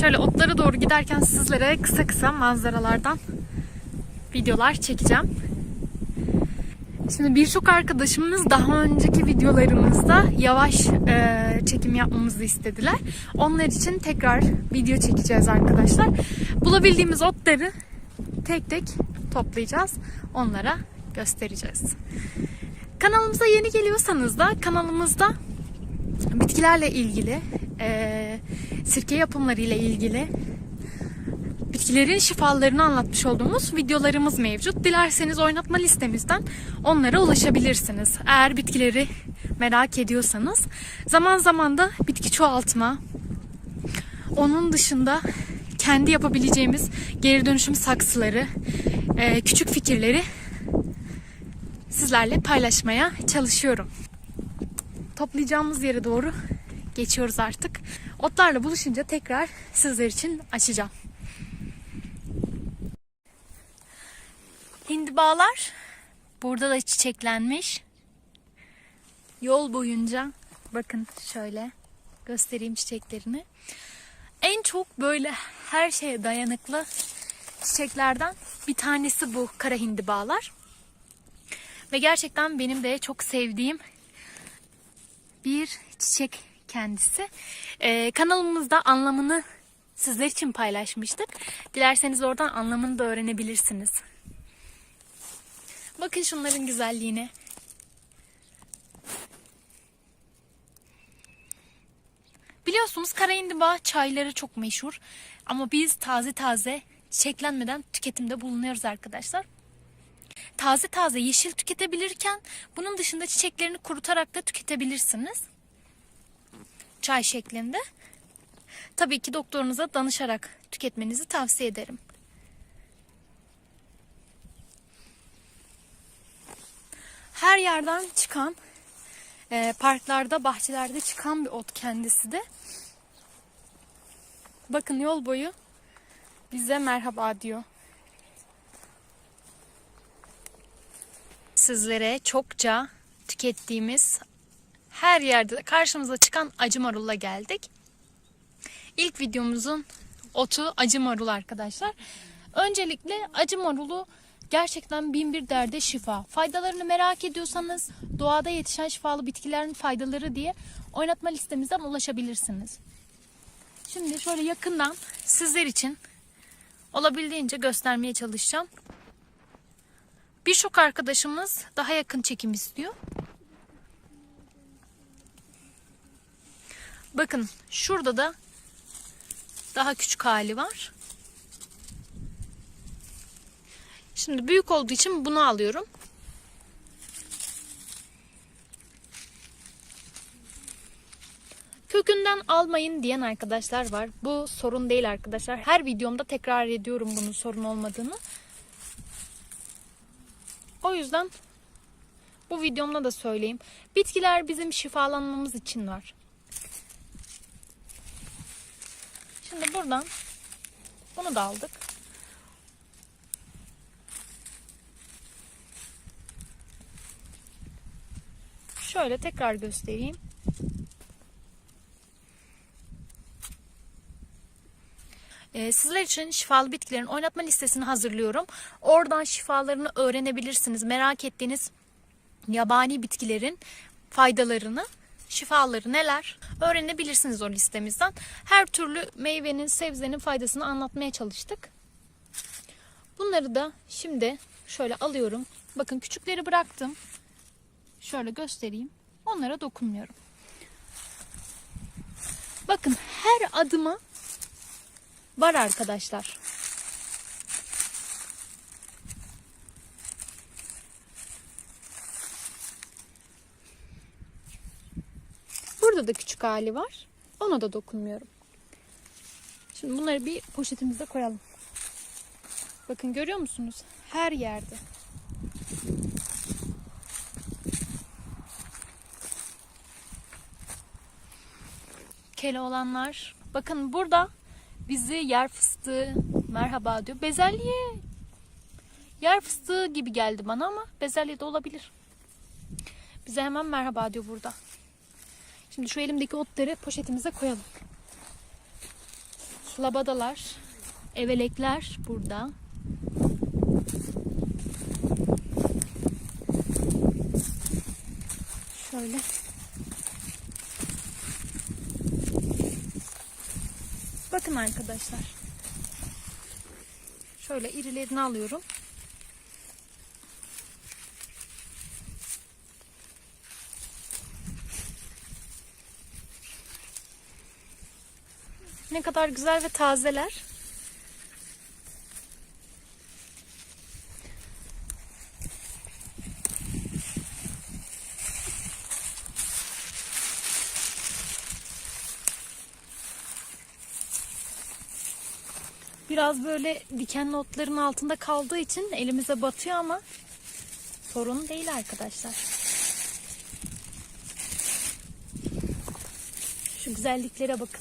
Şöyle otlara doğru giderken sizlere kısa kısa manzaralardan videolar çekeceğim. Şimdi birçok arkadaşımız daha önceki videolarımızda yavaş e, çekim yapmamızı istediler. Onlar için tekrar video çekeceğiz arkadaşlar. Bulabildiğimiz otları tek tek toplayacağız. Onlara göstereceğiz. Kanalımıza yeni geliyorsanız da kanalımızda bitkilerle ilgili, e, sirke yapımları ile ilgili bitkilerin şifalarını anlatmış olduğumuz videolarımız mevcut. Dilerseniz oynatma listemizden onlara ulaşabilirsiniz. Eğer bitkileri merak ediyorsanız zaman zaman da bitki çoğaltma, onun dışında kendi yapabileceğimiz geri dönüşüm saksıları, e, küçük fikirleri sizlerle paylaşmaya çalışıyorum. Toplayacağımız yere doğru geçiyoruz artık. Otlarla buluşunca tekrar sizler için açacağım. Hindibalar burada da çiçeklenmiş. Yol boyunca bakın şöyle göstereyim çiçeklerini. En çok böyle her şeye dayanıklı çiçeklerden bir tanesi bu kara hindibalar. Ve gerçekten benim de çok sevdiğim bir çiçek kendisi. Ee, kanalımızda anlamını sizler için paylaşmıştık. Dilerseniz oradan anlamını da öğrenebilirsiniz. Bakın şunların güzelliğine. Biliyorsunuz kara indiba çayları çok meşhur. Ama biz taze taze çiçeklenmeden tüketimde bulunuyoruz arkadaşlar. Taze taze yeşil tüketebilirken bunun dışında çiçeklerini kurutarak da tüketebilirsiniz. Çay şeklinde. Tabii ki doktorunuza danışarak tüketmenizi tavsiye ederim. her yerden çıkan e, parklarda, bahçelerde çıkan bir ot kendisi de. Bakın yol boyu bize merhaba diyor. Sizlere çokça tükettiğimiz her yerde karşımıza çıkan acı marulla geldik. İlk videomuzun otu acı marul arkadaşlar. Öncelikle acı marulu Gerçekten bin bir derde şifa. Faydalarını merak ediyorsanız doğada yetişen şifalı bitkilerin faydaları diye oynatma listemizden ulaşabilirsiniz. Şimdi şöyle yakından sizler için olabildiğince göstermeye çalışacağım. Birçok arkadaşımız daha yakın çekim istiyor. Bakın şurada da daha küçük hali var. Şimdi büyük olduğu için bunu alıyorum. Kökünden almayın diyen arkadaşlar var. Bu sorun değil arkadaşlar. Her videomda tekrar ediyorum bunun sorun olmadığını. O yüzden bu videomda da söyleyeyim. Bitkiler bizim şifalanmamız için var. Şimdi buradan bunu da aldık. Şöyle tekrar göstereyim. Ee, sizler için şifalı bitkilerin oynatma listesini hazırlıyorum. Oradan şifalarını öğrenebilirsiniz. Merak ettiğiniz yabani bitkilerin faydalarını, şifaları neler öğrenebilirsiniz o listemizden. Her türlü meyvenin, sebzenin faydasını anlatmaya çalıştık. Bunları da şimdi şöyle alıyorum. Bakın küçükleri bıraktım. Şöyle göstereyim. Onlara dokunmuyorum. Bakın her adıma var arkadaşlar. Burada da küçük hali var. Ona da dokunmuyorum. Şimdi bunları bir poşetimize koyalım. Bakın görüyor musunuz? Her yerde. kele olanlar. Bakın burada bizi yer fıstığı merhaba diyor. Bezelye yer fıstığı gibi geldi bana ama bezelye de olabilir. Bize hemen merhaba diyor burada. Şimdi şu elimdeki otları poşetimize koyalım. labadalar, evelekler burada. Şöyle. Bakın arkadaşlar. Şöyle irilerini alıyorum. Ne kadar güzel ve tazeler. Biraz böyle dikenli otların altında kaldığı için elimize batıyor ama sorun değil arkadaşlar. Şu güzelliklere bakın.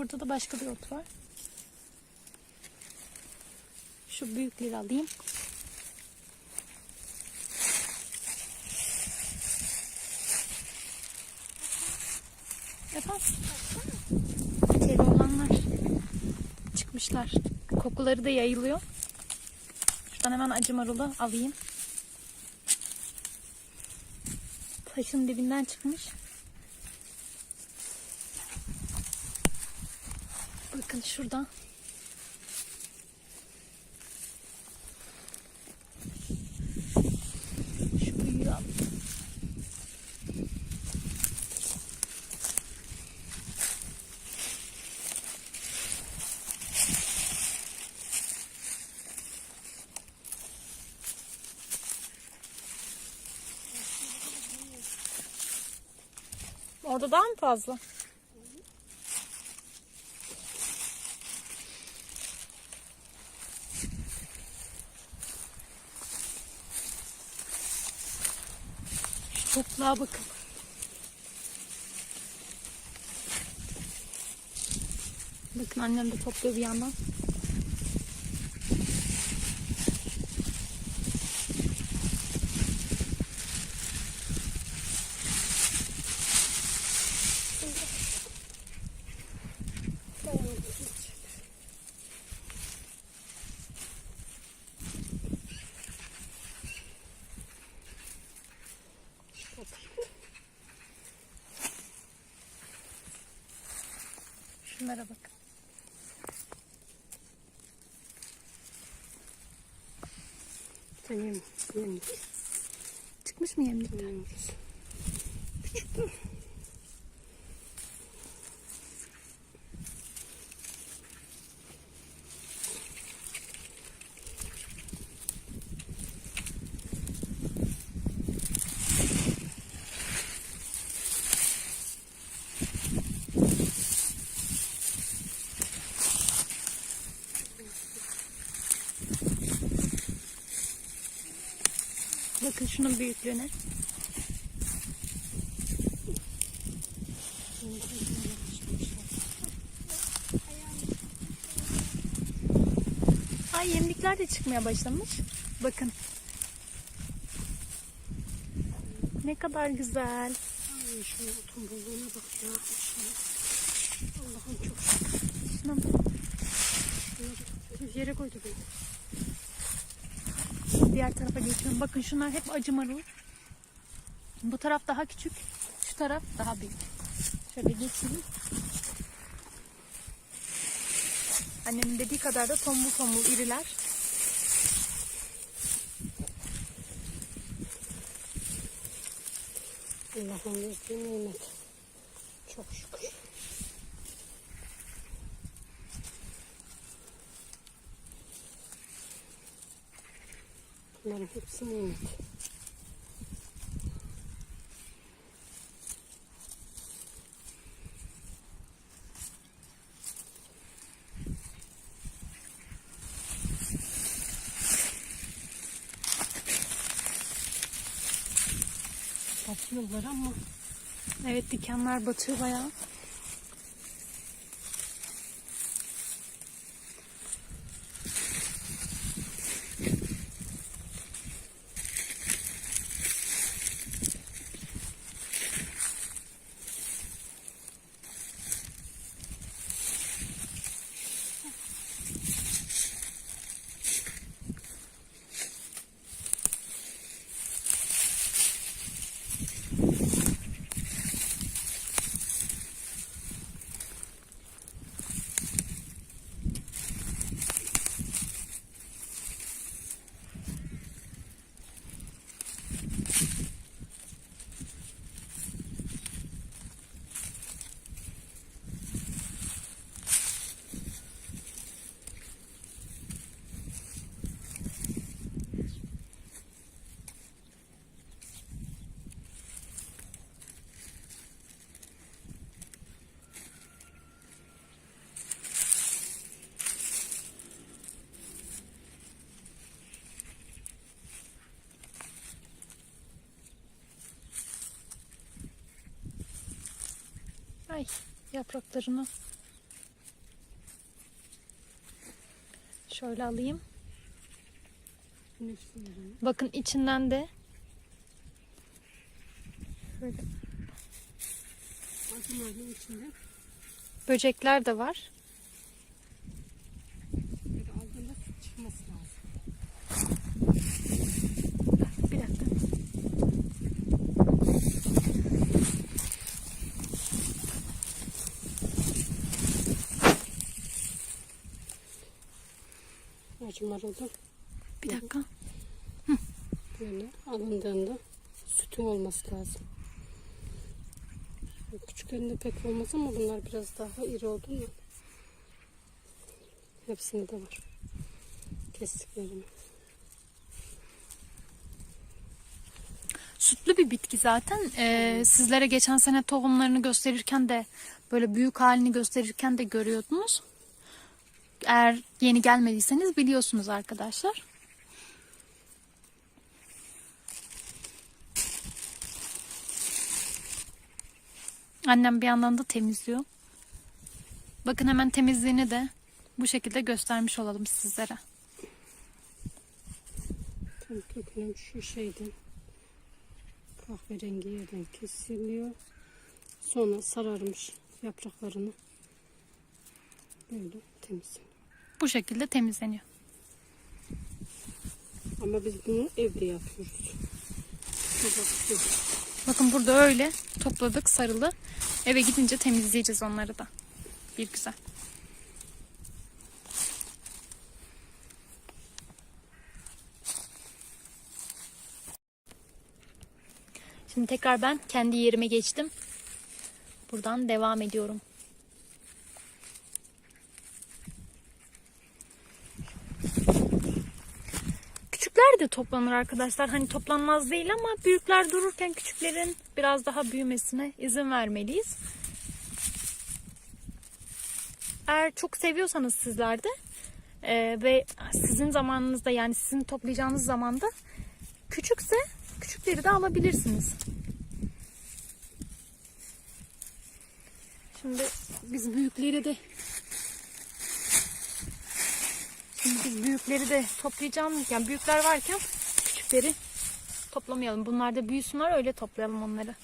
Burada da başka bir ot var. Şu büyükleri alayım. Efendim? Teri olanlar çıkmışlar. Kokuları da yayılıyor. Şuradan hemen acı marulu alayım. Taşın dibinden çıkmış. Bakın şuradan. Şu büyüğü al. Orada daha mı fazla? Topluğa bakın. Bakın annem de topluyor bir yandan. Şunlara. Benim yemlik. Çıkmış mı yemlikten? Yemlik. Küçük Bakın şunun büyüklüğüne. Ay yemlikler de çıkmaya başlamış. Bakın. Ne kadar güzel. Ay şu otun bolluğuna bak ya. Allah'ım çok şükür. Şuna bak. Şuna bak. Yere koydu beni. Diğer tarafa geçiyorum. Bakın şunlar hep acı marul. Bu taraf daha küçük. Şu taraf daha büyük. Şöyle geçeyim. Annemin dediği kadar da tombul tombul iriler. Allah'ın verdiği nimet. Çok şükür. Bunların hepsi nimet. Batıyorlar ama Evet dikenler batıyor bayağı. Ay yapraklarını. Şöyle alayım. Bakın içinden de şöyle böcekler de var. böyle aldığında süt çıkması lazım. Bir dakika. Acımarılda Bir dakika. böyle alındığında sütün olması lazım. Küçüklerinde pek olmaz ama bunlar biraz daha iri oldu mu? Hepsinde de var. Kestiklerimi. Sütlü bir bitki zaten. Ee, sizlere geçen sene tohumlarını gösterirken de böyle büyük halini gösterirken de görüyordunuz. Eğer yeni gelmediyseniz biliyorsunuz arkadaşlar. Annem bir yandan da temizliyor. Bakın hemen temizliğini de bu şekilde göstermiş olalım sizlere. Tam kökünün şu şeyden kahverengi yerden kesiliyor. Sonra sararmış yapraklarını böyle temizleniyor. Bu şekilde temizleniyor. Ama biz bunu evde yapıyoruz. Bakın burada öyle topladık sarılı. Eve gidince temizleyeceğiz onları da. Bir güzel. Şimdi tekrar ben kendi yerime geçtim. Buradan devam ediyorum. De toplanır arkadaşlar. Hani toplanmaz değil ama büyükler dururken küçüklerin biraz daha büyümesine izin vermeliyiz. Eğer çok seviyorsanız sizler de e, ve sizin zamanınızda yani sizin toplayacağınız zamanda küçükse küçükleri de alabilirsiniz. Şimdi biz büyükleri de Şimdi biz büyükleri de toplayacağım. Yani büyükler varken küçükleri toplamayalım. Bunlar da büyüsünler öyle toplayalım onları.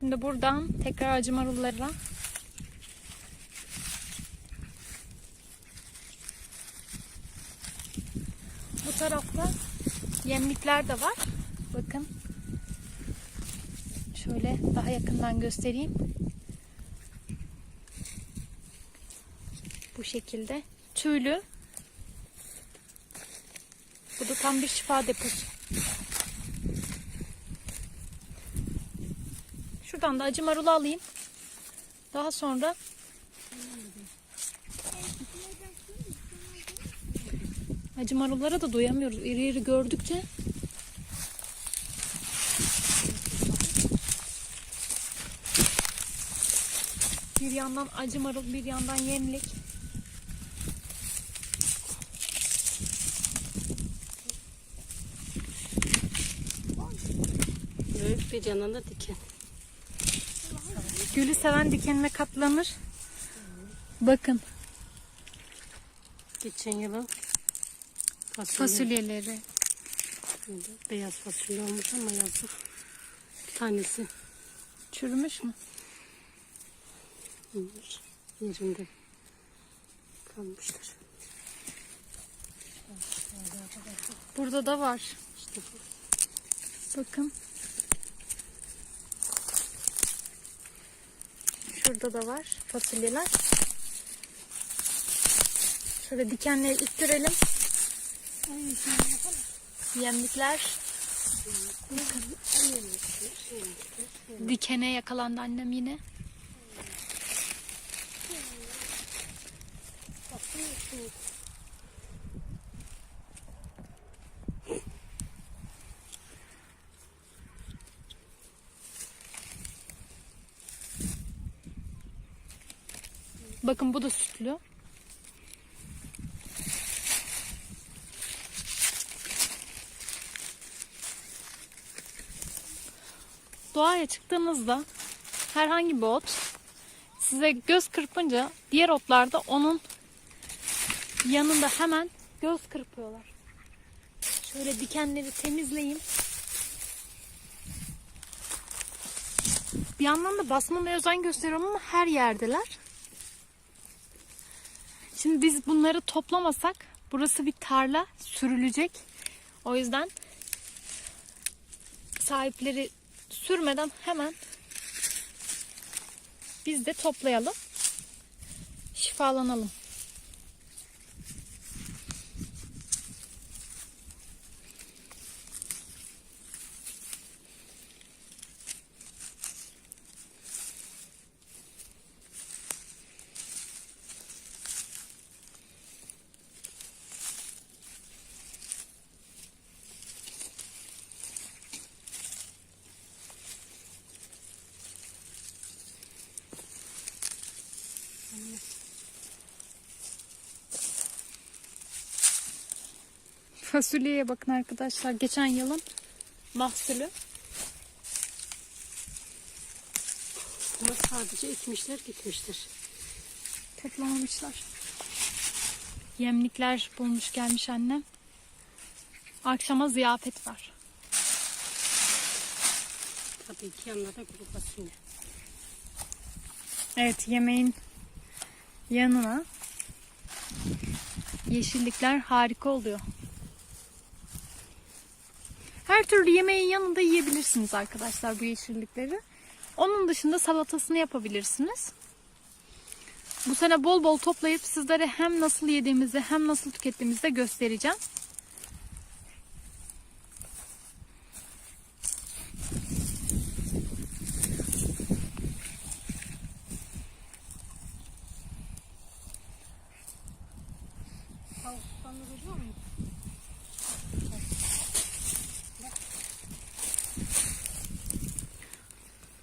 Şimdi buradan tekrar acı marullara Bu tarafta yemlikler de var. Bakın. Şöyle daha yakından göstereyim. Bu şekilde. Tüylü. Bu da tam bir şifa deposu. Şuradan da acı marulu alayım. Daha sonra Acı marullara da doyamıyoruz. İri iri gördükçe. Bir yandan acı marul, bir yandan yemlik. Büyük bir yanında diken. Gülü seven dikenine katlanır. Bakın Geçen yılın fasulye. fasulyeleri. Böyle Beyaz fasulye olmuş ama yazık. Bir tanesi Çürümüş mü? olmuş. Yerinde kalmışlar. Burada da var. İşte bu. Bakın. Şurada da var fasulyeler. Şöyle dikenleri ittirelim. Yemlikler. Dikene yakalandı annem yine. Bakın bu da sütlü. Doğaya çıktığınızda herhangi bir ot size göz kırpınca diğer otlarda onun yanında hemen göz kırpıyorlar. Şöyle dikenleri temizleyeyim. Bir yandan da basmamaya özen gösteriyorum ama her yerdeler. Şimdi biz bunları toplamasak burası bir tarla sürülecek. O yüzden sahipleri sürmeden hemen biz de toplayalım. Şifalanalım. Fasulyeye bakın arkadaşlar. Geçen yılın mahsulü. Ama sadece ekmişler gitmiştir. Toplamamışlar. Yemlikler bulmuş gelmiş annem. Akşama ziyafet var. Tabii ki yanına da kuru fasulye. Evet yemeğin yanına yeşillikler harika oluyor. Her türlü yemeğin yanında yiyebilirsiniz arkadaşlar bu yeşillikleri. Onun dışında salatasını yapabilirsiniz. Bu sene bol bol toplayıp sizlere hem nasıl yediğimizi hem nasıl tükettiğimizi de göstereceğim.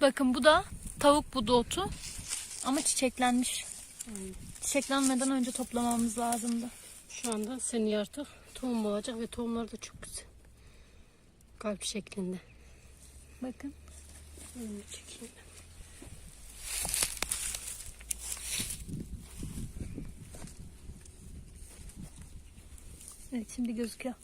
Bakın bu da tavuk budu otu ama çiçeklenmiş. Çiçeklenmeden önce toplamamız lazımdı. Şu anda seni artık tohum olacak ve tohumlar da çok güzel. Kalp şeklinde. Bakın. Önünü çekeyim. Evet şimdi gözüküyor.